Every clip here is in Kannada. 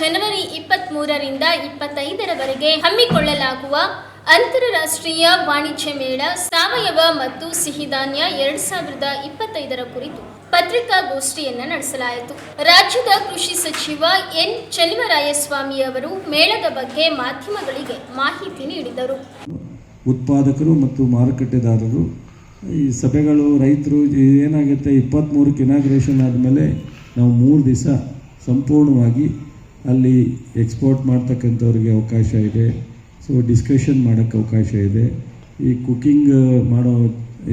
ಜನವರಿ ಇಪ್ಪತ್ತ್ ಮೂರರಿಂದ ಇಪ್ಪತ್ತೈದರವರೆಗೆ ಹಮ್ಮಿಕೊಳ್ಳಲಾಗುವ ಅಂತಾರಾಷ್ಟ್ರೀಯ ವಾಣಿಜ್ಯ ಮೇಳ ಸಾವಯವ ಮತ್ತು ಸಿಹಿಧಾನ್ಯ ಎರಡ್ ಸಾವಿರದ ಇಪ್ಪತ್ತೈದರ ಕುರಿತು ಪತ್ರಿಕಾಗೋಷ್ಠಿಯನ್ನು ನಡೆಸಲಾಯಿತು. ರಾಜ್ಯದ ಕೃಷಿ ಸಚಿವ ಎನ್. ಚಲುವರಾಯಸ್ವಾಮಿ ಅವರು ಮೇಳದ ಬಗ್ಗೆ ಮಾಧ್ಯಮಗಳಿಗೆ ಮಾಹಿತಿ ನೀಡಿದರು. ಉತ್ಪಾದಕರು ಮತ್ತು ಮಾರುಕಟ್ಟೆದಾರರು, ಈ ಸಭೆಗಳು ರೈತರು ಏನಾಗುತ್ತೆ ಇಪ್ಪತ್ತ್ಮೂರಕ್ಕೆ ಇನಾಗ್ರೇಷನ್ ಆದಮೇಲೆ ನಾವು ಮೂರು ದಿವಸ ಸಂಪೂರ್ಣವಾಗಿ ಅಲ್ಲಿ ಎಕ್ಸ್ಪೋರ್ಟ್ ಮಾಡ್ತಕ್ಕಂಥವ್ರಿಗೆ ಅವಕಾಶ ಇದೆ. ಸೊ ಡಿಸ್ಕಷನ್ ಮಾಡೋಕ್ಕೆ ಅವಕಾಶ ಇದೆ. ಈ ಕುಕ್ಕಿಂಗ್ ಮಾಡೋ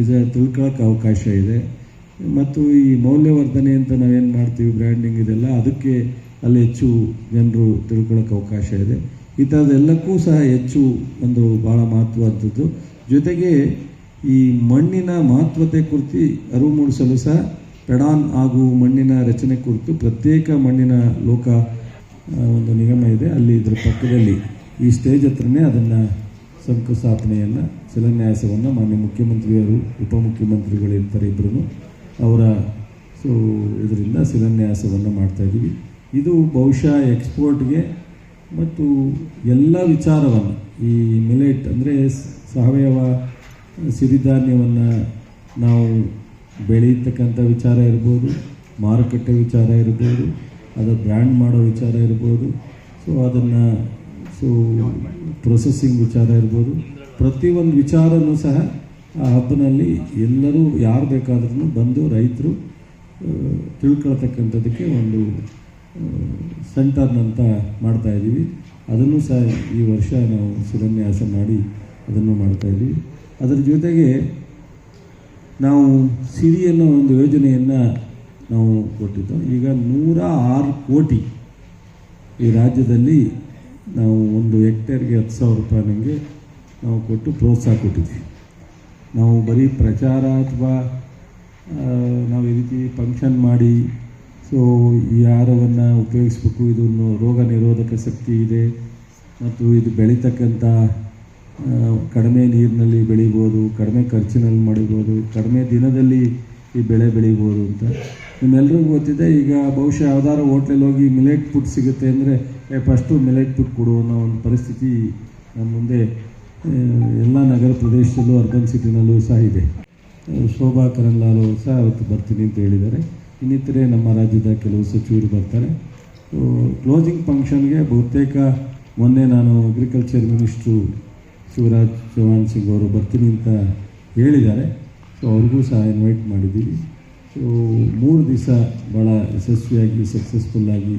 ಇದ ತಿಳ್ಕೊಳ್ಳೋಕೆ ಅವಕಾಶ ಇದೆ. ಮತ್ತು ಈ ಮೌಲ್ಯವರ್ಧನೆ ಅಂತ ನಾವೇನು ಮಾಡ್ತೀವಿ ಬ್ರ್ಯಾಂಡಿಂಗ್ ಇದೆಲ್ಲ ಅದಕ್ಕೆ ಅಲ್ಲಿ ಹೆಚ್ಚು ಜನರು ತಿಳ್ಕೊಳ್ಳೋಕೆ ಅವಕಾಶ ಇದೆ. ಈ ಥರದ್ದೆಲ್ಲಕ್ಕೂ ಸಹ ಹೆಚ್ಚು ಒಂದು ಭಾಳ ಮಹತ್ವದ್ದು ಜೊತೆಗೆ ಈ ಮಣ್ಣಿನ ಮಹತ್ವತೆ ಕುರಿತು ಅರಿವು ಮೂಡಿಸಲು ಸಹ ಪೆಡಾನ್ ಹಾಗೂ ಮಣ್ಣಿನ ರಚನೆ ಕುರಿತು ಪ್ರತ್ಯೇಕ ಮಣ್ಣಿನ ಲೋಕ ಒಂದು ನಿಗಮ ಇದೆ. ಅಲ್ಲಿ ಇದರ ಪಕ್ಕದಲ್ಲಿ ಈ ಸ್ಟೇಜ್ ಹತ್ರನೇ ಅದನ್ನು ಶಂಕುಸ್ಥಾಪನೆಯನ್ನು, ಶಿಲಾನ್ಯಾಸವನ್ನು ಮಾನ್ಯ ಮುಖ್ಯಮಂತ್ರಿಯವರು ಉಪಮುಖ್ಯಮಂತ್ರಿಗಳು ಇರ್ತಾರೆ ಇಬ್ಬರೂ ಅವರ, ಸೊ, ಇದರಿಂದ ಶಿಲಾನ್ಯಾಸವನ್ನು ಮಾಡ್ತಾಯಿದ್ದೀವಿ ಇದು ಬಹುಶಃ ಎಕ್ಸ್ಪೋರ್ಟ್ಗೆ ಮತ್ತು ಎಲ್ಲ ವಿಚಾರವನ್ನು, ಈ ಮಿಲೆಟ್ ಅಂದರೆ ಸಾವಯವ ಸಿರಿಧಾನ್ಯವನ್ನು ನಾವು ಬೆಳೀತಕ್ಕಂಥ ವಿಚಾರ ಇರ್ಬೋದು, ಮಾರುಕಟ್ಟೆ ವಿಚಾರ ಇರ್ಬೋದು ಅದು ಬ್ರ್ಯಾಂಡ್ ಮಾಡೋ ವಿಚಾರ ಇರ್ಬೋದು ಸೊ ಅದನ್ನು ಸೊ ಪ್ರೊಸೆಸಿಂಗ್ ವಿಚಾರ ಇರ್ಬೋದು. ಪ್ರತಿಯೊಂದು ವಿಚಾರನೂ ಸಹ ಆ ಹಬ್ಬನಲ್ಲಿ ಎಲ್ಲರೂ ಯಾರು ಬೇಕಾದ್ರೂ ಬಂದು ರೈತರು ತಿಳ್ಕೊಳ್ತಕ್ಕಂಥದ್ದಕ್ಕೆ ಒಂದು ಸೆಂಟರ್ನಂತ ಮಾಡ್ತಾ ಇದ್ದೀವಿ. ಅದನ್ನು ಸಹ ಈ ವರ್ಷ ನಾವು ಶಿಲಾನ್ಯಾಸ ಮಾಡಿ ಅದನ್ನು ಮಾಡ್ತಾಯಿದ್ದೀವಿ ಅದರ ಜೊತೆಗೆ ನಾವು ಸಿರಿ ಅನ್ನೋ ಒಂದು ಯೋಜನೆಯನ್ನು ನಾವು ಕೊಟ್ಟಿದ್ದು, ಈಗ ನೂರ ಆರು ಕೋಟಿ ಈ ರಾಜ್ಯದಲ್ಲಿ ನಾವು ಒಂದು ಹೆಕ್ಟೇರ್ಗೆ ಹತ್ತು ಸಾವಿರ ರೂಪಾಯಿನಂಗೆ ನಾವು ಕೊಟ್ಟು ಪ್ರೋತ್ಸಾಹ ಕೊಟ್ಟಿದ್ವಿ. ನಾವು ಬರೀ ಪ್ರಚಾರ ಅಥವಾ ನಾವು ಈ ರೀತಿ ಫಂಕ್ಷನ್ ಮಾಡಿ, ಸೊ ಈ ಆಹಾರವನ್ನು ಉಪಯೋಗಿಸ್ಬೇಕು ಇದನ್ನು ರೋಗ ನಿರೋಧಕ ಶಕ್ತಿ ಇದೆ, ಮತ್ತು ಇದು ಬೆಳೀತಕ್ಕಂಥ ಕಡಿಮೆ ನೀರಿನಲ್ಲಿ ಬೆಳಿಬೋದು, ಕಡಿಮೆ ಖರ್ಚಿನಲ್ಲಿ ಮಾಡಿಬೋದು, ಕಡಿಮೆ ದಿನದಲ್ಲಿ ಈ ಬೆಳೆ ಬೆಳಿಬೋದು ಅಂತ. ನಿಮ್ಮೆಲ್ರಿಗೂ ಗೊತ್ತಿದೆ, ಈಗ ಬಹುಶಃ ಯಾವ್ದಾದ್ರು ಹೋಟ್ಲಲ್ಲಿ ಹೋಗಿ ಮಿಲೆಟ್ ಫುಡ್ ಸಿಗುತ್ತೆ ಅಂದರೆ ಫಸ್ಟು ಮಿಲೆಟ್ ಫುಡ್ ಕೊಡು ಅನ್ನೋ ಒಂದು ಪರಿಸ್ಥಿತಿ ನಮ್ಮ ಮುಂದೆ ಎಲ್ಲ ನಗರ ಪ್ರದೇಶದಲ್ಲೂ ಅರ್ಬನ್ ಸಿಟಿನಲ್ಲೂ ಸಹ ಇದೆ. ಶೋಭಾ ಕರಂದ್ಲಾಲ್ ಸಹ ಅವತ್ತು ಬರ್ತೀನಿ ಅಂತ ಹೇಳಿದ್ದಾರೆ. ಇನ್ನಿತರೆ ನಮ್ಮ ರಾಜ್ಯದ ಕೆಲವು ಸಚಿವರು ಬರ್ತಾರೆ. ಕ್ಲೋಸಿಂಗ್ ಫಂಕ್ಷನ್ಗೆ ಬಹುತೇಕ ಮೊನ್ನೆ ನಾನು ಅಗ್ರಿಕಲ್ಚರ್ ಮಿನಿಸ್ಟ್ರು ಶಿವರಾಜ್ ಚೌಹಾಣ್ ಸಿಂಗ್ ಅವರು ಬರ್ತೀನಿ ಅಂತ ಹೇಳಿದ್ದಾರೆ. ಸೊ ಅವ್ರಿಗೂ ಸಹ ಇನ್ವೈಟ್ ಮಾಡಿದ್ದೀವಿ. ಸೊ ಮೂರು ದಿವಸ ಭಾಳ ಯಶಸ್ವಿಯಾಗಿ ಸಕ್ಸಸ್ಫುಲ್ಲಾಗಿ